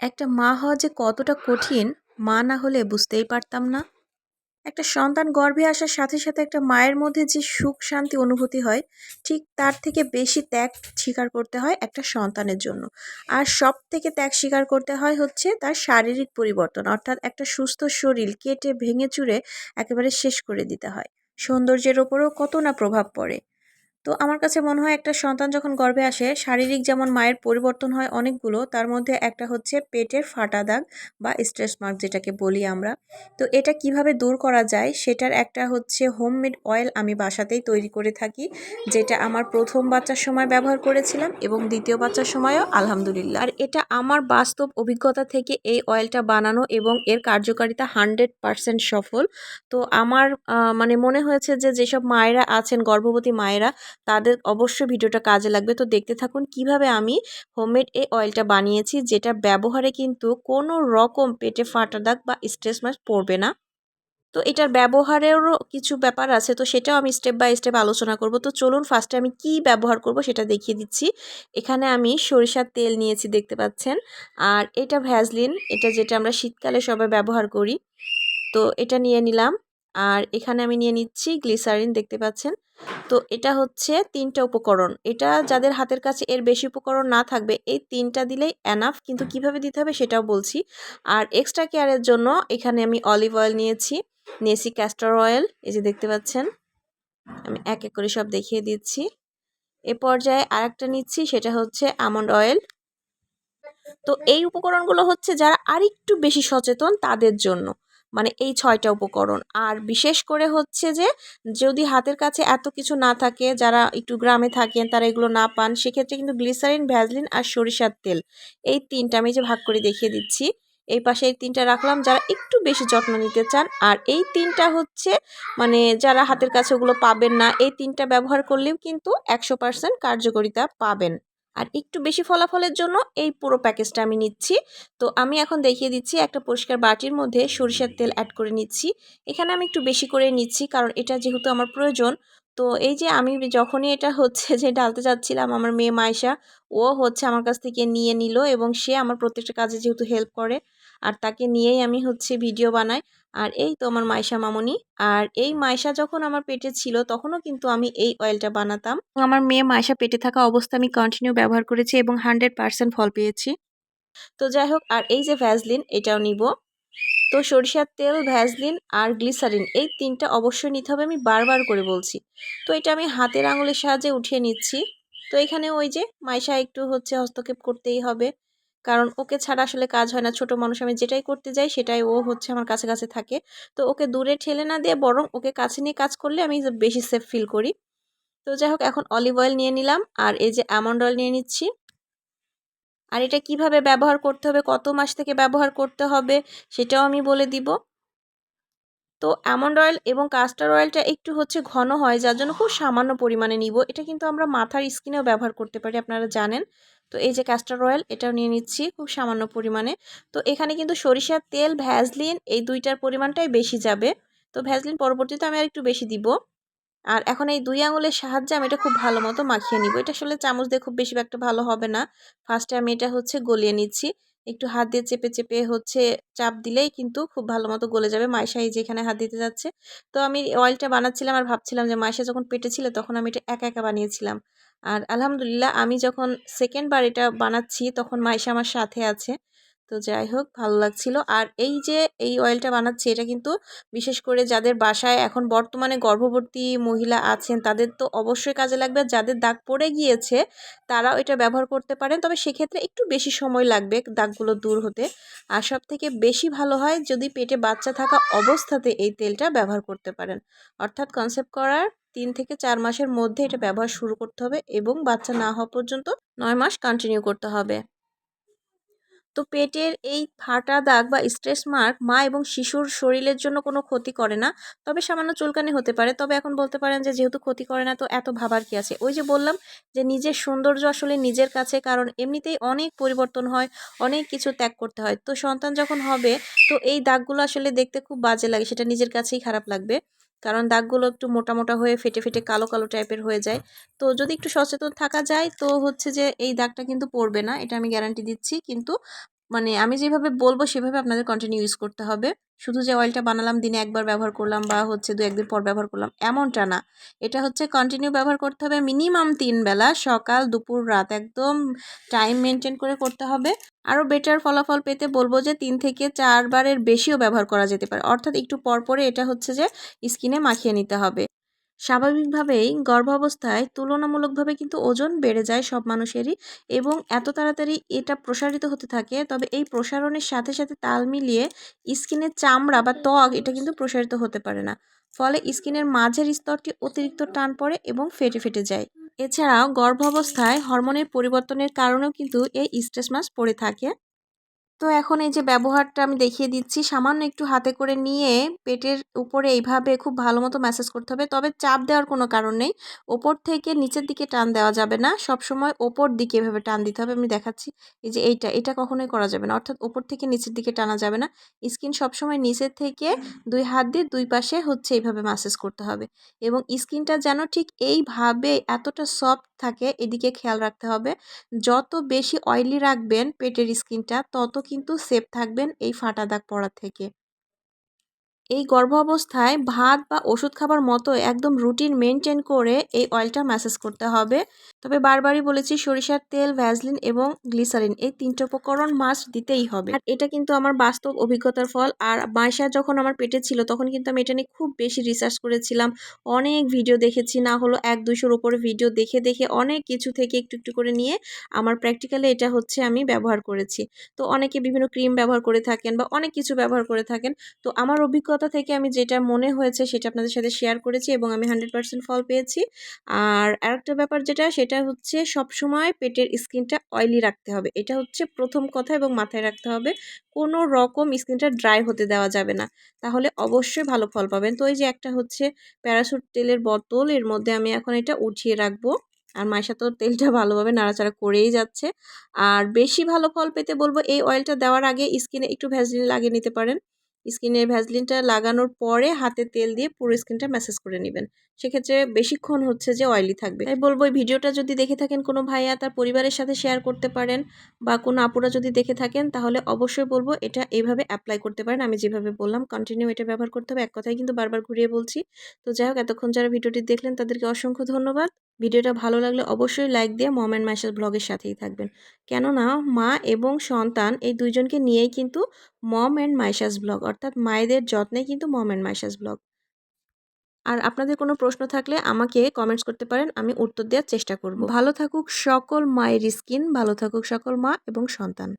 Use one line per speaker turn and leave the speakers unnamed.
একটা মা হওয়া যে কতটা কঠিন, মা না হলে বুঝতেই পারতাম না। একটা সন্তান গর্ভে আসার সাথে সাথে একটা মায়ের মধ্যে যে সুখ শান্তি অনুভূতি হয়, ঠিক তার থেকে বেশি ত্যাগ স্বীকার করতে হয় একটা সন্তানের জন্য। আর সব থেকে ত্যাগ স্বীকার করতে হয় হচ্ছে তার শারীরিক পরিবর্তন, অর্থাৎ একটা সুস্থ শরীর কেটে, ভেঙে চুরে একেবারে শেষ করে দিতে হয়। সৌন্দর্যের ওপরও কত না প্রভাব পড়ে। তো আমার কাছে মনে হয় একটা সন্তান যখন গর্ভে আসে, শারীরিক যেমন মায়ের পরিবর্তন হয় অনেকগুলো, তার মধ্যে একটা হচ্ছে পেটের ফাটা দাগ বা স্ট্রেস মার্ক যেটাকে বলি আমরা। তো এটা কীভাবে দূর করা যায় সেটার একটা হচ্ছে হোমমেড অয়েল আমি বাসাতেই তৈরি করে থাকি, যেটা আমার প্রথম বাচ্চার সময় ব্যবহার করেছিলাম এবং দ্বিতীয় বাচ্চার সময়ও আলহামদুলিল্লাহ। আর এটা আমার বাস্তব অভিজ্ঞতা থেকে এই অয়েলটা বানানো এবং এর কার্যকারিতা হান্ড্রেড পারসেন্ট সফল। তো আমার মানে মনে হয়েছে যে যেসব মায়েরা আছেন, গর্ভবতী মায়েরা তাদের অবশ্যই ভিডিওটা কাজে লাগবে। তো দেখতে থাকুন কীভাবে আমি হোমমেড এই অয়েলটা বানিয়েছি যেটা ব্যবহারে কিন্তু কোনো রকম পেটে ফাটা দাগ বা স্ট্রেস মার্ক পড়বে না। তো এটার ব্যবহারেরও কিছু ব্যাপার আছে, তো সেটাও আমি স্টেপ বাই স্টেপ আলোচনা করব। তো চলুন ফার্স্টে আমি কি ব্যবহার করব সেটা দেখিয়ে দিচ্ছি। এখানে আমি সরিষার তেল নিয়েছি, দেখতে পাচ্ছেন। আর এটা ভ্যাজলিন এটা যেটা আমরা শীতকালে সবাই ব্যবহার করি। তো এটা নিয়ে নিলাম। আর এখানে আমি নিয়ে নিচ্ছি গ্লিসারিন দেখতে পাচ্ছেন। তো এটা হচ্ছে তিনটা উপকরণ। এটা যাদের হাতের কাছে এর বেশি উপকরণ না থাকবে, এই তিনটা দিলেই অ্যানাফ কিন্তু কীভাবে দিতে হবে সেটাও বলছি। আর এক্সট্রা কেয়ারের জন্য এখানে আমি অলিভ অয়েল নিয়েছি নিয়েছি ক্যাস্টর অয়েল এই যে দেখতে পাচ্ছেন, আমি এক এক করে সব দেখিয়ে দিচ্ছি। এ পর্যায়ে আরেকটা নিচ্ছি, সেটা হচ্ছে আমন্ড অয়েল তো এই উপকরণগুলো হচ্ছে যারা আরেকটু বেশি সচেতন তাদের জন্য। মানে এই ছয়টা উপকরণ। আর বিশেষ করে হচ্ছে যে, যদি হাতের কাছে এত কিছু না থাকে, যারা একটু গ্রামে থাকেন, তারা এগুলো না পান, সেক্ষেত্রে কিন্তু গ্লিসারিন ভ্যাজলিন আর সরিষার তেল, এই তিনটা আমি যে ভাগ করে দেখিয়ে দিচ্ছি, এই পাশে এই তিনটা রাখলাম, যারা একটু বেশি যত্ন নিতে চান। আর এই তিনটা হচ্ছে মানে যারা হাতের কাছে ওগুলো পাবেন না, এই তিনটা ব্যবহার করলেও কিন্তু একশো পার্সেন্ট কার্যকরিতা পাবেন। আর একটু বেশি ফলাফলের জন্য এই পুরো প্যাকেজটা আমি নিচ্ছি। তো আমি এখন দেখিয়ে দিচ্ছি একটা পরিষ্কার বাটির মধ্যে সরিষার তেল অ্যাড করে নিচ্ছি। এখানে আমি একটু বেশি করে নিচ্ছি কারণ এটা যেহেতু আমার প্রয়োজন তো এই যে আমি যখনই এটা হচ্ছে যে ডালতে যাচ্ছিলাম আমার মেয়ে মাইশা ও হচ্ছে আমার কাছ থেকে নিয়ে নিল এবং সে আমার প্রত্যেকটা কাজে যেহেতু হেল্প করে আর তাকে নিয়েই আমি হচ্ছে ভিডিও বানাই। আর এই তো আমার মাইশা মামনি। আর এই মাইশা যখন আমার পেটে ছিল তখনও কিন্তু আমি এই অয়েলটা বানাতাম। আমার মেয়ে মাইশা পেটে থাকা অবস্থা আমি কন্টিনিউ ব্যবহার করেছি এবং হান্ড্রেড পারসেন্ট ফল পেয়েছি। তো যাই হোক, আর এই যে ভ্যাজলিন এটাও নিব। তো সরিষার তেল ভ্যাজলিন আর গ্লিসারিন এই তিনটা অবশ্যই নিতে হবে। আমি বারবার করে বলছি। তো এটা আমি হাতের আঙুলের সাহায্যে উঠিয়ে নিচ্ছি। তো এখানে ওই যে মাইশা একটু হচ্ছে হস্তক্ষেপ করতেই হবে। কারণ ওকে ছাড়া আসলে কাজ হয় না। ছোট মানুষ আমি যেটাই করতে যাই সেটাই ও হচ্ছে আমার কাছে কাছে থাকে। তো ওকে দূরে ঠেলে না দিয়ে বরং ওকে কাছে নিয়ে কাজ করলে আমি বেশি সেফ ফিল করি। তো যাই হোক, এখন অলিভ অয়েল নিয়ে নিলাম। আর এই যে অ্যামন্ড অয়েল নিয়ে নিচ্ছি। আর এটা কীভাবে ব্যবহার করতে হবে, কত মাস থেকে ব্যবহার করতে হবে সেটাও আমি বলে দিব। তো অ্যামন্ড অয়েল এবং কাস্টার অয়েলটা একটু হচ্ছে ঘন হয়, যার জন্য খুব সামান্য পরিমাণে নিব। এটা কিন্তু আমরা মাথার স্কিনেও ব্যবহার করতে পারি, আপনারা জানেন। তো এই যে ক্যাস্টার অয়েল, এটাও নিয়ে নিচ্ছি খুব সামান্য পরিমাণে। তো এখানে কিন্তু সরিষার তেল ভ্যাজলিন এই দুইটার পরিমাণটাই বেশি যাবে। তো ভ্যাজলিন পরবর্তীতে আমি আর একটু বেশি দিব। আর এখন এই দুই আঙুলের সাহায্যে আমি এটা খুব ভালো মতো মাখিয়ে নিব। এটা আসলে চামচ দিয়ে খুব বেশি একটা ভালো হবে না। ফার্স্টে আমি এটা হচ্ছে গলিয়ে নিচ্ছি। একটু হাত দিয়ে চেপে চেপে হচ্ছে চাপ দিলেই কিন্তু খুব ভালো মতো গলে যাবে। মাইশা এই যেখানে হাত দিতে যাচ্ছে। তো আমি অয়েলটা বানাচ্ছিলাম আর ভাবছিলাম যে মাইশা যখন পেটে ছিল তখন আমি এটা একা একা বানিয়েছিলাম। আর আলহামদুলিল্লাহ আমি যখন সেকেন্ডবার এটা বানাচ্ছি তখন মাইশা আমার সাথে আছে। তো যাই হোক, ভালো লাগছিল। আর এই যে এই অয়েলটা বানাচ্ছি, এটা কিন্তু বিশেষ করে যাদের বাসায় এখন বর্তমানে গর্ভবতী মহিলা আছেন, তাদের তো অবশ্যই কাজে লাগবে। যাদের দাগ পড়ে গিয়েছে, তারাও এটা ব্যবহার করতে পারেন। তবে সেক্ষেত্রে একটু বেশি সময় লাগবে দাগগুলো দূর হতে। আর সব থেকে বেশি ভালো হয় যদি পেটে বাচ্চা থাকা অবস্থাতে এই তেলটা ব্যবহার করতে পারেন। অর্থাৎ কনসেপ্ট করার তিন থেকে চার মাসের মধ্যে এটা ব্যবহার শুরু করতে হবে এবং বাচ্চা না হওয়া পর্যন্ত নয় মাস কন্টিনিউ করতে হবে। তো পেটের এই ফাটা দাগ বা স্ট্রেস মার্ক মা এবং শিশুর শরীরের জন্য কোনো ক্ষতি করে না। তবে সামান্য চুলকানি হতে পারে। তবে এখন বলতে পারেন যে, যেহেতু ক্ষতি করে না, তো এত ভাবার কি আছে? ওই যে বললাম যে, নিজের সৌন্দর্য আসলে নিজের কাছে, কারণ এমনিতেই অনেক পরিবর্তন হয়, অনেক কিছু ত্যাগ করতে হয়। তো সন্তান যখন হবে, তো এই দাগগুলো আসলে দেখতে খুব বাজে লাগে, সেটা নিজের কাছেই খারাপ লাগবে। কারণ দাগগুলো একটু মোটা মোটা হয়ে ফেটে ফেটে কালো কালো টাইপের হয়ে যায়। তো যদি একটু সচেতন থাকা যায়, তো হচ্ছে যে এই দাগটা কিন্তু পড়বে না, এটা আমি গ্যারান্টি দিচ্ছি। কিন্তু মানে আমি যেভাবে বলব সেভাবে আপনাদের কন্টিনিউ ইউজ করতে হবে। শুধু যে অয়েলটা বানালাম, দিনে একবার ব্যবহার করলাম বা হচ্ছে দু একদিন পর ব্যবহার করলাম, এমনটা না। এটা হচ্ছে কন্টিনিউ ব্যবহার করতে হবে মিনিমাম তিন বেলা, সকাল, দুপুর, রাত। একদম টাইম মেনটেন করে করতে হবে। আরও বেটার ফলাফল পেতে বলব যে তিন থেকে চারবারের বেশিও ব্যবহার করা যেতে পারে। অর্থাৎ একটু পরপরে এটা হচ্ছে যে স্কিনে মাখিয়ে নিতে হবে। স্বাভাবিকভাবেই গর্ভাবস্থায় তুলনামূলকভাবে কিন্তু ওজন বেড়ে যায় সব মানুষেরই এবং এত তাড়াতাড়ি এটা প্রসারিত হতে থাকে। তবে এই প্রসারণের সাথে সাথে তাল মিলিয়ে স্কিনের চামড়া বা ত্বক এটা কিন্তু প্রসারিত হতে পারে না। ফলে স্কিনের মাঝের স্তরটি অতিরিক্ত টান পড়ে এবং ফেটে ফেটে যায়। এছাড়াও গর্ভাবস্থায় হরমোনের পরিবর্তনের কারণেও কিন্তু এই স্ট্রেস মাস পড়ে থাকে। তো এখন এই যে ব্যবহারটা আমি দেখিয়ে দিচ্ছি, সামান্য একটু হাতে করে নিয়ে পেটের উপরে এইভাবে খুব ভালো মতো ম্যাসেজ করতে হবে। তবে চাপ দেওয়ার কোনো কারণ নেই। ওপর থেকে নিচের দিকে টান দেওয়া যাবে না। সব সময় ওপর দিকে এভাবে টান দিতে হবে। আমি দেখাচ্ছি, এই যে এইটা, এটা কখনোই করা যাবে না। অর্থাৎ ওপর থেকে নিচের দিকে টানা যাবে না। স্কিন সবসময় নিচের থেকে দুই হাত দিয়ে দুই পাশে হচ্ছে এইভাবে ম্যাসেজ করতে হবে। এবং স্কিনটা যেন ঠিক এইভাবে এতটা সফট থাকে, এদিকে খেয়াল রাখতে হবে। যত বেশি অয়েলি রাখবেন পেটের স্কিনটা, তত কিন্তু সেফ থাকবেন এই ফাটা দাগ পড়া থেকে। এই গর্ভ অবস্থায় ভাত বা ওষুধ খাবার মতো একদম রুটিন মেনটেন করে এই অয়েলটা ম্যাসেজ করতে হবে। তবে বারবারই বলেছি সরিষার তেল ভ্যাজলিন এবং গ্লিসারিন এই তিনটে উপকরণ মাস্ট দিতেই হবে। আর এটা কিন্তু আমার বাস্তব অভিজ্ঞতার ফল। আর মাইশা যখন আমার পেটে ছিল তখন কিন্তু আমি এটা নিয়ে খুব বেশি রিসার্চ করেছিলাম। অনেক ভিডিও দেখেছি, না হলো এক দুশোর উপরে ভিডিও দেখে দেখে অনেক কিছু থেকে একটু একটু করে নিয়ে আমার প্র্যাকটিক্যালি এটা হচ্ছে আমি ব্যবহার করেছি। তো অনেকে বিভিন্ন ক্রিম ব্যবহার করে থাকেন বা অনেক কিছু ব্যবহার করে থাকেন। তো আমার অভিজ্ঞতা থেকে আমি যেটা মনে হয়েছে সেটা আপনাদের সাথে শেয়ার করেছি এবং আমি হান্ড্রেড পার্সেন্ট ফল পেয়েছি। আর আরেকটা ব্যাপার যেটা, সেটা হচ্ছে সবসময় পেটের স্কিনটা অয়েলি রাখতে হবে। এটা হচ্ছে প্রথম কথা এবং মাথায় রাখতে হবে, কোনো রকম স্কিনটা ড্রাই হতে দেওয়া যাবে না। তাহলে অবশ্যই ভালো ফল পাবেন। তো এই যে একটা হচ্ছে প্যারাসুট তেলের বোতল, এর মধ্যে আমি এখন এটা উঠিয়ে রাখব। আর মায়ের তো তেলটা ভালোভাবে নাড়াচাড়া করেই যাচ্ছে। আর বেশি ভালো ফল পেতে বলব, এই অয়েলটা দেওয়ার আগে স্কিনে একটু ভ্যাসলিন লাগিয়ে নিতে পারেন। স্কিনে ভ্যাসলিনটা লাগানোর পরে হাতে তেল দিয়ে পুরো স্কিনটা ম্যাসেজ করে নেবেন। সেক্ষেত্রে বেশিক্ষণ হচ্ছে যে অয়েলি থাকবে। তাই বলব, এই ভিডিওটা যদি দেখে থাকেন কোনো ভাইয়া, তার পরিবারের সাথে শেয়ার করতে পারেন বা কোনো আপুরা যদি দেখে থাকেন, তাহলে অবশ্যই বলব এটা এইভাবে অ্যাপ্লাই করতে পারেন। আমি যেভাবে বললাম কন্টিনিউ এটা ব্যবহার করতে হবে। এক কথাই কিন্তু বারবার ঘুরিয়ে বলছি। তো যাই হোক, এতক্ষণ যারা ভিডিওটি দেখলেন, তাদেরকে অসংখ্য ধন্যবাদ। ভিডিওটা ভালো লাগলে অবশ্যই লাইক দিয়ে মম অ্যান্ড মাইশাস ব্লগের সাথেই থাকবেন। কেননা, মা এবং সন্তান এই দুইজনকে নিয়েই কিন্তু মম অ্যান্ড মাইশাস ব্লগ, অর্থাৎ মায়েদের যত্নে কিন্তু মম অ্যান্ড মাইশাস ব্লগ। আর আপনাদের কোনো প্রশ্ন থাকলে আমাকে কমেন্টস করতে পারেন, আমি উত্তর দেওয়ার চেষ্টা করব। ভালো থাকুক সকল মায়ের স্কিন ভালো থাকুক সকল মা এবং সন্তান।